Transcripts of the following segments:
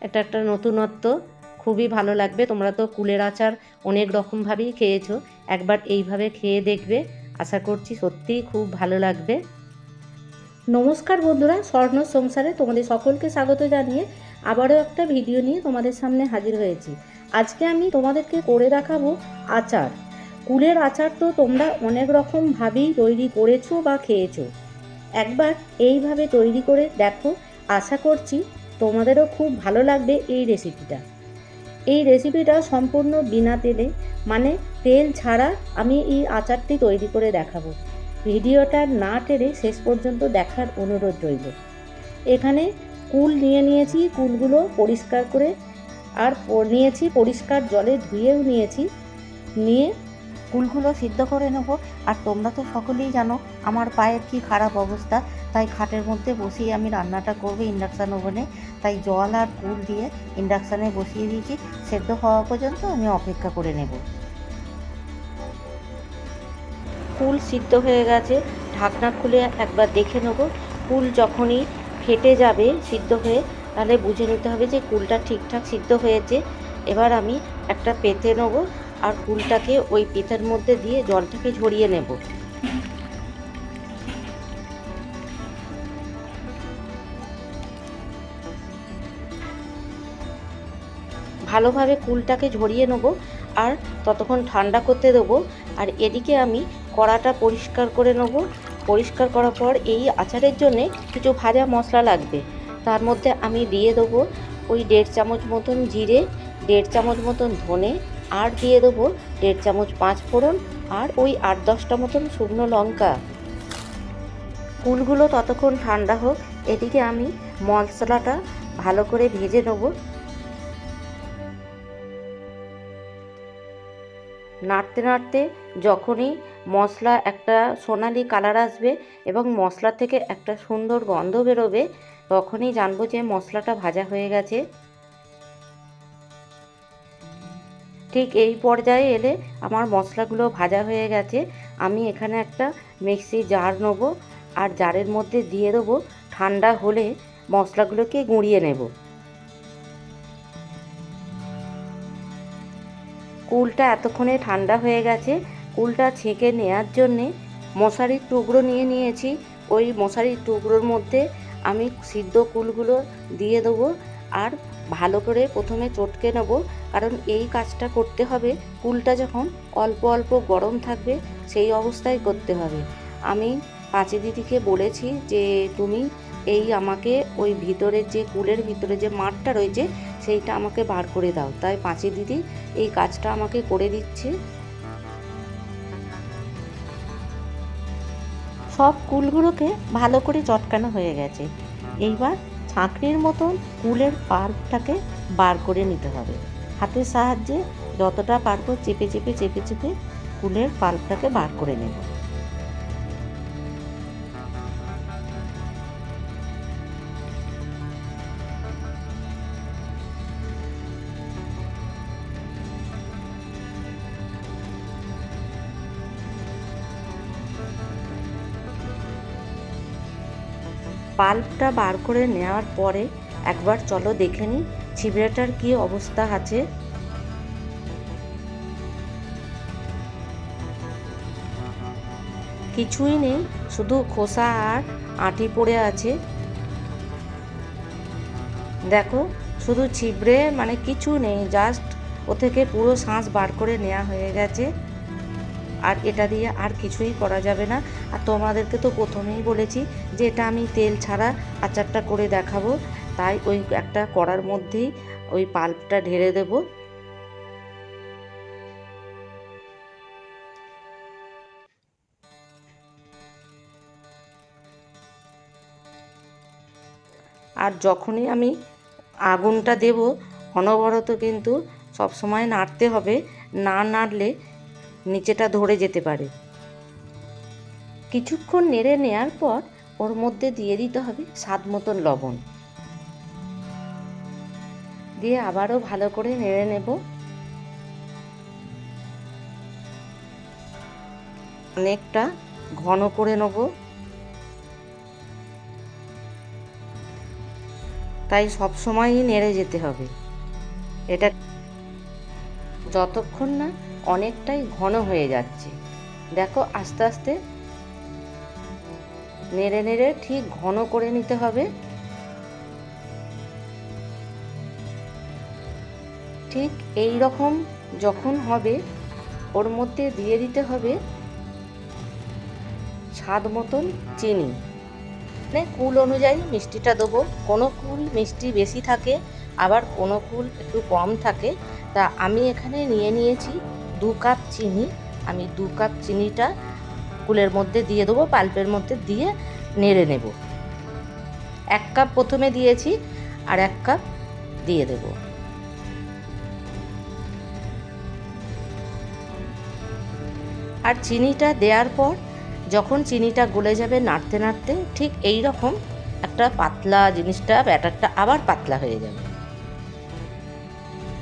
এটা একটা নতুনত্ব। খুবই ভালো লাগবে। তোমরা তো কুলের আচার অনেক রকমভাবেই খেয়েছো। একবার এইভাবে খেয়ে দেখবে। আশা করছি সত্যিই খুব ভালো লাগবে। নমস্কার বন্ধুরা স্বর্ণ সংসারে তোমাদের সকলকে স্বাগত জানিয়ে আবারও একটা ভিডিও নিয়ে তোমাদের সামনে হাজির হয়েছি। আজকে আমি তোমাদেরকে করে দেখাবো আচার। কুলের আচার তো তোমরা অনেক রকমভাবেই তৈরি করেছ বা খেয়েছো। একবার এইভাবে তৈরি করে দেখো। আশা করছি তোমাদেরও খুব ভালো লাগবে এই রেসিপিটা এই রেসিপিটা সম্পূর্ণ বিনা তেলে মানে তেল ছাড়া আমি এই আচারটি তৈরি করে দেখাবো। ভিডিওটা না টেনে শেষ পর্যন্ত দেখার অনুরোধ রইল। এখানে কুল নিয়ে নিয়েছি, কুলগুলো পরিষ্কার করে, আর নিয়েছি পরিষ্কার জলে ধুয়েও নিয়েছি। নিয়ে কুলগুলো সিদ্ধ করে নেব। আর তোমরা তো সকলেই জানো আমার পায়ের কি খারাপ অবস্থা। তাই খাটের মধ্যে বসিয়ে আমি রান্নাটা করব ইন্ডাকশান ওভেনে। তাই জল আর কুল দিয়ে ইন্ডাকশানে বসিয়ে দিয়েছি। সেদ্ধ হওয়া পর্যন্ত আমি অপেক্ষা করে নেব। কুল সিদ্ধ হয়ে গেছে। ঢাকনা খুলে একবার দেখে নেব। কুল যখনই ফেটে যাবে সিদ্ধ হয়ে, তাহলে বুঝে নিতে হবে যে কুলটা ঠিকঠাক সিদ্ধ হয়েছে। এবার আমি একটা পেতে নেব। আর কুলটাকে ওই পেতের মধ্যে দিয়ে জলটাকে ঝরিয়ে নেব। ভালোভাবে কুলটাকে ঝরিয়ে নেব আর ততক্ষণ ঠান্ডা করতে দেবো। আর এদিকে আমি কড়াটা পরিষ্কার করে নেব। পরিষ্কার করার পর এই আচারের জন্যে কিছু ভাজা মশলা লাগবে। তার মধ্যে আমি দিয়ে দেবো ওই দেড় চামচ মতন জিরে, দেড় চামচ মতন ধনে আর দিয়ে দেবো দেড় চামচ পাঁচ ফোড়ন আর ওই আট দশটা মতন শুকনো লঙ্কা। কুলগুলো ততক্ষণ ঠান্ডা হোক, এদিকে আমি মশলাটা ভালো করে ভেজে নেব। নাড়তে নাড়তে যখনই মশলা একটা সোনালি কালার আসবে এবং মশলা থেকে একটা সুন্দর গন্ধ বেরোবে, তখনই জানব যে মশলাটা ভাজা হয়ে গেছে। ঠিক এই পর্যায়ে এলে আমার মশলাগুলো ভাজা হয়ে গেছে। আমি এখানে একটা মিক্সি জার নেব আর জারের মধ্যে দিয়ে দেবো ঠান্ডা হলে মশলাগুলোকে গুঁড়িয়ে নেব। কুলটা এতক্ষণে ঠান্ডা হয়ে গেছে। কুলটা ছেঁকে নেওয়ার জন্যে মশারির টুকরো নিয়ে নিয়েছি। ওই মশারির টুকরোর মধ্যে আমি সিদ্ধ কুলগুলো দিয়ে দেবো। আর ভালো করে প্রথমে চটকে নেব। কারণ এই কাজটা করতে হবে, কুলটা যখন অল্প অল্প গরম থাকবে সেই অবস্থায় করতে হবে। আমি পাঁচি দিদিকে বলেছি যে, তুমি এই আমাকে ওই ভিতরের যে কুলের ভিতরে যে মাঠটা রয়েছে সেইটা আমাকে বার করে দাও। তাই পাঁচি দিদি এই কাজটা আমাকে করে দিচ্ছে। সব কুলগুলোকে ভালো করে চটকানো হয়ে গেছে। এইবার ছাঁকনির মতন কুলের পাল্পটাকে বার করে নিতে হবে। হাতের সাহায্যে যতটা পারব চেপে চেপে চেপে চেপে কুলের পাল্পটাকে বার করে নেব। পাল্পটা বার করে নেওয়ার পরে একবার চলো দেখে নিই ছিবড়েটার কী অবস্থা আছে। কিছুই নেই, শুধু খোসা আর আটি পড়ে আছে। দেখো, শুধু ছিবড়ে মানে কিছু নেই, জাস্ট ও থেকে পুরো শাঁস বার করে নেওয়া হয়ে গেছে। আর এটা দিয়ে আর কিছুই করা যাবে না। আর তোমাদেরকে তো প্রথমেই বলেছি যে এটা আমি তেল ছাড়া আচারটা করে দেখাবো, তাই ওই একটা কড়ার মধ্যেই ওই পাল্পটা ঢেলে দেব। আর যখনই আমি আগুনটা দেব, অনবরত কিন্তু সবসময় নাড়তে হবে, না নাড়লে নিচেটা ধরে যেতে পারে। কিছুক্ষণ নেড়ে নেয়ার পর ওর মধ্যে দিয়ে দিতে হবে স্বাদ মতন লবণ। দিয়ে আবারও ভালো করে নেড়ে নেব। অনেকটা ঘন করে নেব। তাই সব সময়ই নেড়ে যেতে হবে। এটা যতক্ষণ না অনেকটাই ঘন হয়ে যাচ্ছে। দেখো আস্তে আস্তে নেড়ে নেড়ে ঠিক ঘন করে নিতে হবে। ঠিক এই রকম যখন হবে, ওর মধ্যে দিয়ে দিতে হবে স্বাদ মতন চিনি। মানে কুল অনুযায়ী মিষ্টিটা দেবো। কোনো কুল মিষ্টি বেশি থাকে, আবার কোনো কুল একটু কম থাকে। তা আমি এখানে নিয়ে নিয়েছি দু কাপ চিনি। আমি দু কাপ চিনিটা কুলের মধ্যে দিয়ে দেবো, পাল্পের মধ্যে দিয়ে নেড়ে নেব। এক কাপ প্রথমে দিয়েছি আর এক কাপ দিয়ে দেব। আর চিনিটা দেওয়ার পর যখন চিনিটা গলে যাবে নাড়তে নাড়তে, ঠিক এই রকম একটা পাতলা জিনিসটা, ব্যাটারটা আবার পাতলা হয়ে যাবে।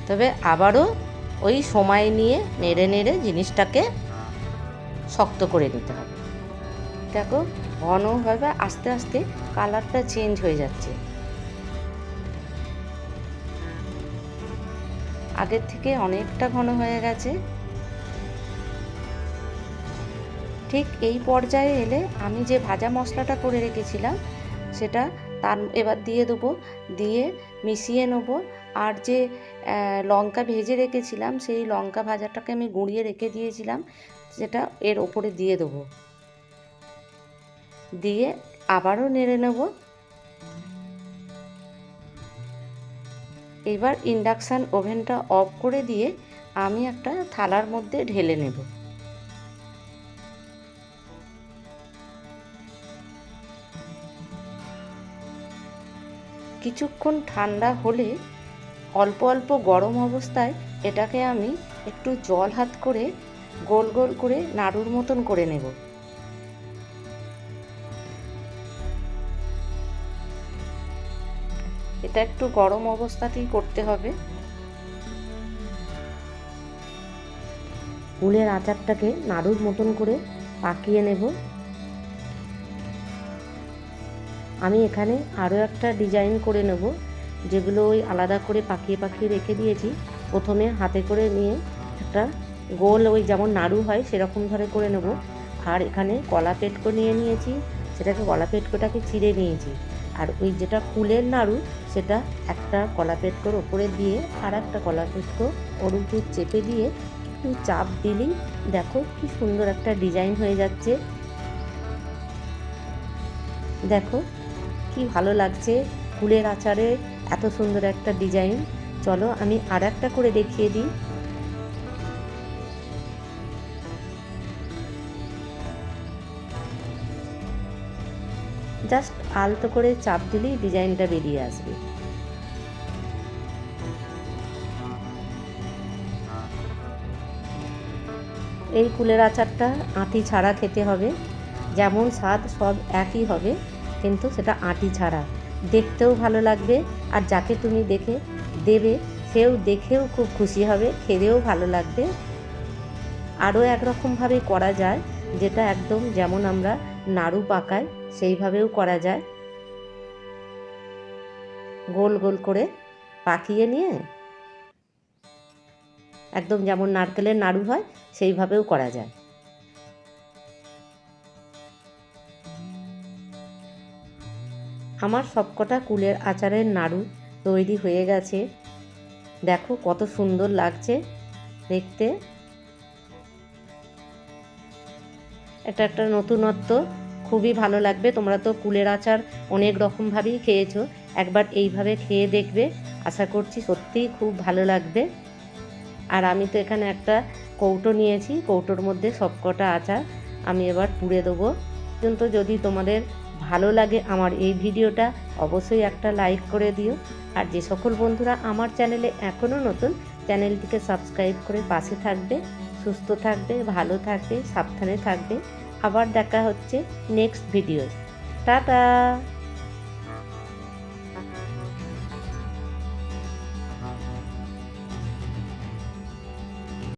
তবে আবারও ওই সময় নিয়ে নেড়ে নেড়ে জিনিসটাকে শক্ত করে নিতে হবে। দেখো ঘনভাবে আস্তে আস্তে কালারটা চেঞ্জ হয়ে যাচ্ছে। আগের থেকে অনেকটা ঘন হয়ে গেছে। ঠিক এই পর্যায়ে এলে আমি যে ভাজা মশলাটা করে রেখেছিলাম, সেটা তার এবার দিয়ে দেবো। দিয়ে মিশিয়ে নেব। আর যে লঙ্কা ভেজে রেখেছিলাম, সেই লঙ্কা ভাজাটাকে আমি গুঁড়িয়ে রেখে দিয়েছিলাম। সেটা এর ওপরে দিয়ে দেবো। দিয়ে আবারও নেড়ে নেব। এবার ইন্ডাকশান ওভেনটা অফ করে দিয়ে আমি একটা থালার মধ্যে ঢেলে নেব। কিছুক্ষণ ঠান্ডা হলে অল্প অল্প গরম অবস্থায় এটাকে আমি একটু জল হাত করে গোল গোল করে নাড়ুর মতন করে নেব। এটা একটু গরম অবস্থাতেই করতে হবে। ফুলের আচারটাকে নাড়ুর মতন করে পাকিয়ে নেব। আমি এখানে আরও একটা ডিজাইন করে নেব, যেগুলো ওই আলাদা করে পাকিয়ে পাকিয়ে রেখে দিয়েছি। প্রথমে হাতে করে নিয়ে একটা গোল ওই যেমন নাড়ু হয়, সেরকম ধরে করে নেব। আর এখানে কলা পেটকো নিয়ে নিয়েছি, সেটাকে কলা পেটকোটাকে চিড়ে নিয়েছি। আর ওই যেটা ফুলের নাড়ু, সেটা একটা কলা পেটকোর ওপরে দিয়ে আর একটা কলা পেটকো ওর উপর চেপে দিয়ে একটু চাপ দিলেই দেখো কি সুন্দর একটা ডিজাইন হয়ে যাচ্ছে। দেখো কি ভালো লাগছে ফুলের আচারে, এত সুন্দর একটা ডিজাইন। চলো আমি আর একটা করে দেখিয়ে দিই। জাস্ট আলতো করে চাপ দিলেই ডিজাইনটা বেরিয়ে আসবে। এই কুলের আচারটা আঁটি ছাড়া খেতে হবে। যেমন স্বাদ সব একই হবে, কিন্তু সেটা আঁটি ছাড়া। দেখতেও ভালো লাগবে আর যাকে তুমি দেখে দেবে, সেও দেখেও খুব খুশি হবে, খেতেও ভালো লাগবে। আরও একরকমভাবে করা যায়, যেটা একদম যেমন আমরা নাড়ু পাকায়, সেইভাবেও করা যায়। গোল গোল করে পাকিয়ে নিয়ে একদম যেমন নারকেলের নাড়ু হয়, সেইভাবেও করা যায়। আমার সবকটা কুলের আচারের নাড়ু তৈরি হয়ে গেছে। দেখো কত সুন্দর লাগছে দেখতে। এটা একটা নতুনত্ব। খুবই ভালো লাগবে। তোমরা তো কুলের আচার অনেক রকমভাবেই খেয়েছো। একবার এইভাবে খেয়ে দেখবে। আশা করছি সত্যিই খুব ভালো লাগবে। আর আমি তো এখানে একটা কৌটো নিয়েছি। কৌটোর মধ্যে সবকটা আচার আমি এবার পুড়ে দেবো। কিন্তু যদি তোমাদের ভালো লাগে আমার এই ভিডিওটা, অবশ্যই একটা লাইক করে দিও। আর যে সকল বন্ধুরা আমার চ্যানেলে এখনও নতুন, চ্যানেলটিকে সাবস্ক্রাইব করে পাশে থাকবে, সুস্থ থাকবে, ভালো থাকবে, সাবধানে থাকবে। আবার দেখা হচ্ছে নেক্সট ভিডিও টাটা!